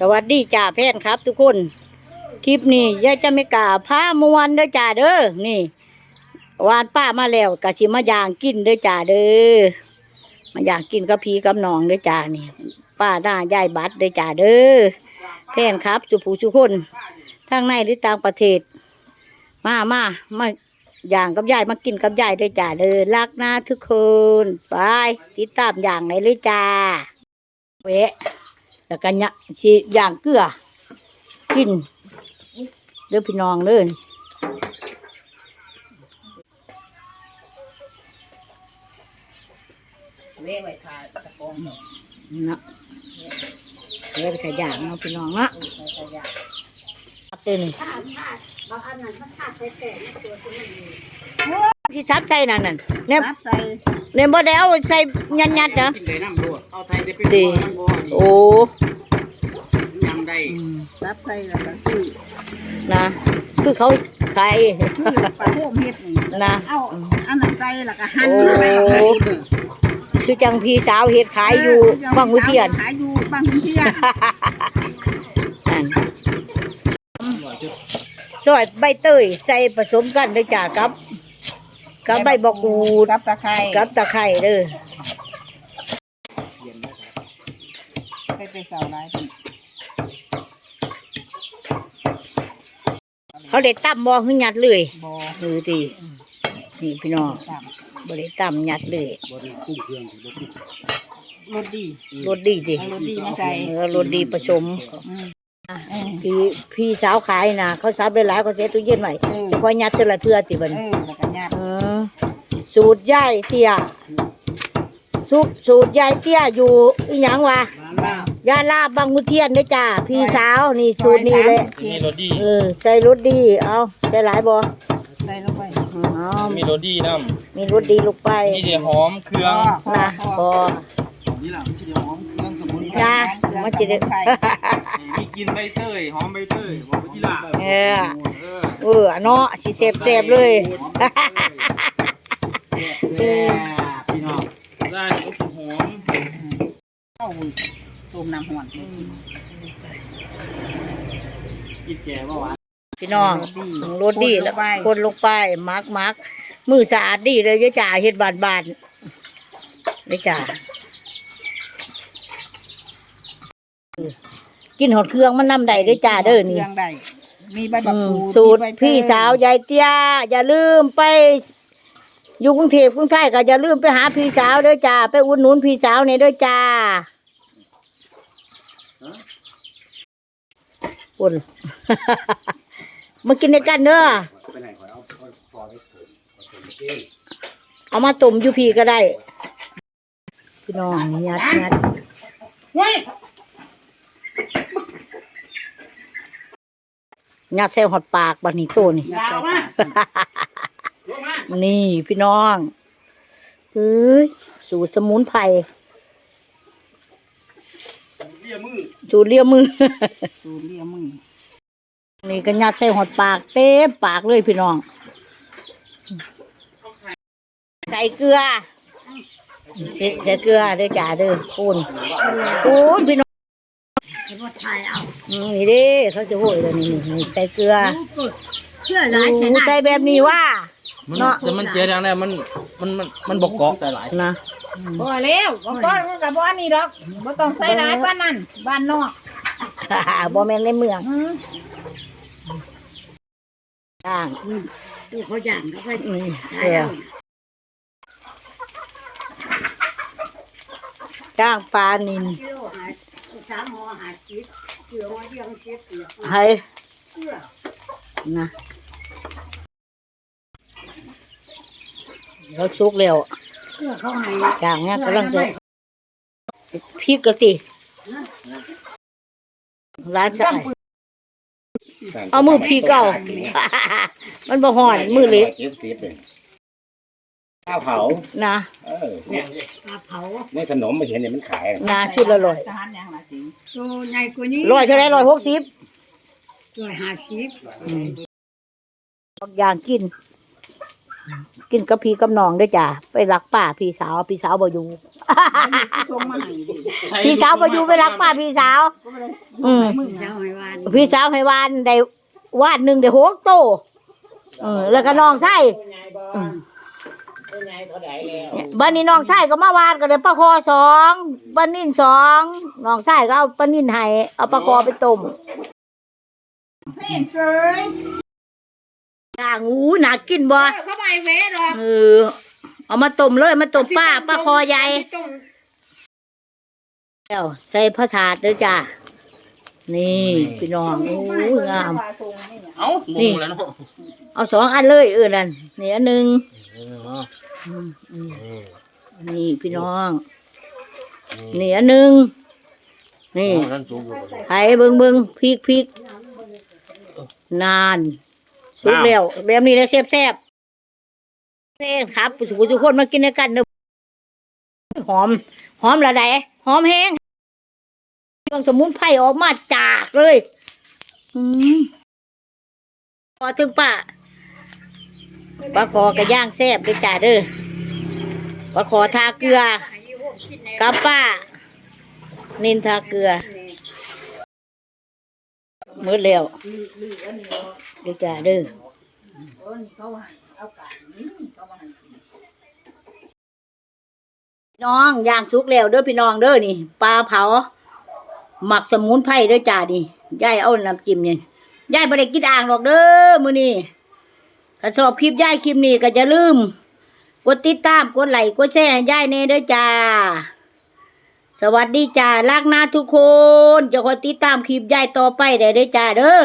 สวัสดีจ่าแพนครับ ทุกคน คลิปนี้ยายจะไม่กล้าพามวนเด้อจ่าเด้อนี่วานป้ามาแล้วกะสิมาย่างกินเด้อจ่าเด้อมาย่างกินกับพีกับน้องเด้อจ่านี่ ป้าหน้ายายบัตรเด้อจ่าเด้อแพนครับสุผู้สุคนทางในหรือต่างประเทศ มามามาอย่างกับยายมากินกับยายเด้อจ่าเด้อรักนะทุกคน ไป ติดตามอย่างไหนเลยจ้าเวะ แล้วก็เนี่ยชีย่างเกลือกินเด้อพี่น้องเด้อเว้ไว้ทาตะกองเนาะเนาะเดี๋ยวไปใส่ย่างเนาะพี่น้องเนาะใส่ขยะครับเต้นที่ซับใส่นั่นน่ะเนี่ยซับใส่ เนี่ยบ่ได้เอาใส่ยันยัดๆนะกินได้น้ำรวดเอาไทยได้เป็นดีบ่อน้ำบ่อนี่โอ้ยำได้ซับใส่แล้วก็คือนะคือเขาขาย คือปลาโฮมเฮ็ดนี่นะ เอาอันนั้นใจแล้วก็หั่นโอ้ไปแล้วก็คือจังพี่สาวเฮ็ดขายอยู่บางหุเทียนขายอยู่บางขุนเทียนนั่นซอยใบเตยใส่ผสมกันเลยจ้ากับ กับใบบอกกูดกับตะไคร้กับตะไคร้เด้อไปไปเสาหลายเพิ่นเขาได้ตั้มบ่คือหยัดเลยบ่มือดีนี่พี่น้องตามบ่ได้ตั้มหยัดเลยบ่ได้คุ้มเครื่องบ่ได้รสดีรสดีดิเอารสดีมาใส่เออรสดีผสมอืม พี่พี่สาวขายนะเขาซับได้หลายเขาเสียตู้เย็นไว้เออ จะคอยหยัดเทื่อละเทื่อติบัดเอนี้อแล้วก็ยัดเออสูตรยายเตี้ยสูตรสูตรยายเตี้ยอยู่อีหยังวะว้าวยาลาบบางมุเทียนเด้อจ้าพี่สาวนี่สูตรนี้แหละซอยสามสิบมีเจ็ดรสดีเออใส่รสดีเอาใส่หลายบ่ใส่ลงไปเอามีรสดีน้มีรสดีลงไปำมีเดียหอมเครื่องนะพอนี่ล่ะมีเดียหอมเครื่องสมุนไพรนะ มันจะได้มีกินใบเตยหอมใบเตยบอกไปที่ล่ะเออเออเออเนาะสิเสบเสบๆเลยแซ่บพี่น้องได้ก็หอมเอาต้มน้ำห่อนกินแก่บ่หวานพี่น้องรสดีรสดีแล้วคนลงไปคนลงไปมักมักมือสะอาดดีเลยเด้อจ้าเฮ็ดบานบานๆเลยจ้า กินหอดเครื่องมันน้ำใดเด้อจ้าเด้อนี่เครื่องใดมีใบบักอืมกูดสูตรมีใบเยพี่สาวยายเตี้ยอย่าลืมไป อยู่กรุงเทพกรุงไทยก็อย่าลืมไปหาพี่สาวเด้อจ้า ไปอุดหนุนพี่สาวเนี่ยเด้อจ้าปุ่น มากินในกันเด้อเอามาต้มอยู่พี่ก็ได้ พี่น้องยัดยัด เฮ้ย ยัดใส่หอดปากบันนี้โตนี่ยาวมากนี่พี่น้องเอ้ยสูตรสมุนไพรเรียมือสูตรเลียมือ สูตรเลียมึงนี่ก็ยัดใส่หอดปากเต็มปากเลยพี่น้อง ใส่เกลือใส่ใส่เกลือเด้อจ้าเด้อคูณคูณพี่น้อง อืมนี่เด้เขาจะโหยเลยนี่นี่ใส่เกลือเชื่อโอ้ใส่แบบนี้ว่าเนาะ แต่มันเจ๊ดังได้มันมันมันมันบกเกาะใส่หลายนะบ่แล้วบ่ก้อนมันกับบ่อันนี้ดอกบ่ต้องใส่หลายปานนั้นบ้านนอกบ่แม่นในเมืองอืมต่างตู้เขาย่างเขาไปนี่เกลือจ้างปลานิน สามห่อหาชิดเกลือมาเรียงเจ็ดเกลือให้เกลือนะเราสุกแล้วเกลือเขาให้อย่างเงี้ยกำลังจะพริกกะติร้านสายเอามือพีเก่า มันบ่หอนมือเล็กเจ็ดสิบเลยข้าวเผา นะเออเนี่ยปลาเผาในขนมมาเห็นเนี่ยมันขายนาชุดละร้อย ทหารยังล่ะสิตัวใหญ่กว่านี้ร้อยเท่าไรร้อยหกสิบร้อยห้าสิบอย่างกิน กินกับพี่กับน้องด้วยจ้ะไปรักป้าพี่สาวพี่สาวบ่อยู่ส่งมาให้ดิพี่สาวบ่อยู่ไปรักป้าพี่สาวอืมเจ้าให้วานพี่สาวให้วานได้วานหนึ่งได้หกโตเออแล้วก็น้องไส้ บ้านนี้น้องไส้ก็มาวานก็เลยปลาคอสองปลานิ่นสองน้องไส้ก็เอาปลานิ่นให้เอาปลาคอไปต้มเห็นเสยย่างอู้น่ากินบ่เออเข้าไปเวะดอกเออเอามาต้มเลยมาต้มป้าปลาคอใหญ่ต้มแล้วใส่พระถาดเด้อจ้านี่พี่น้องโอ้ยงามเอ้าหมูแล้วเนาะเอาสองอันเลยเออนั่นนี่อันหนึ่งอืมอืม นี่พี่น้อง นี่อันหนึ่งนี่นั่นสูงอยู่ไห้เบิงเบิงพริกพริกนานสุกแล้วแบบนี้แล้วแซ่บแซ่บเพ่ครับสุกุทุกคนมากินด้วยกันเด้อหอม หอมละไดหอมแห้งเครื่องสมุนไพรออกมาจากเลย อืมพอถึงป้า ปลาคอกระย่างแซ่บด้วยจ้าเด้อปลาคอทาเกลือกับป้า นินทาเกลือมืดแล้วด้อจ้าเด้อน้องย่างสุกแล้วเด้อพี่น้องเด้อนี่ปลาเผา หมักสมุนไพรเด้อจ้านี่ยายเอาน้ำจิ้มนี่ยายไม่ได้กินอ่างหรอกเด้อมือนี้ ถ้าชอบคลิปย่ายคลิปนี้ก็จะลืม กดติดตาม กดไลค์ กดแชร์ย่ายเน่ด้วยจ้า สวัสดีจ้ารักนาทุกคน จะคอยติดตามคลิปย่ายต่อไปได้ด้วยจ้าเด้อ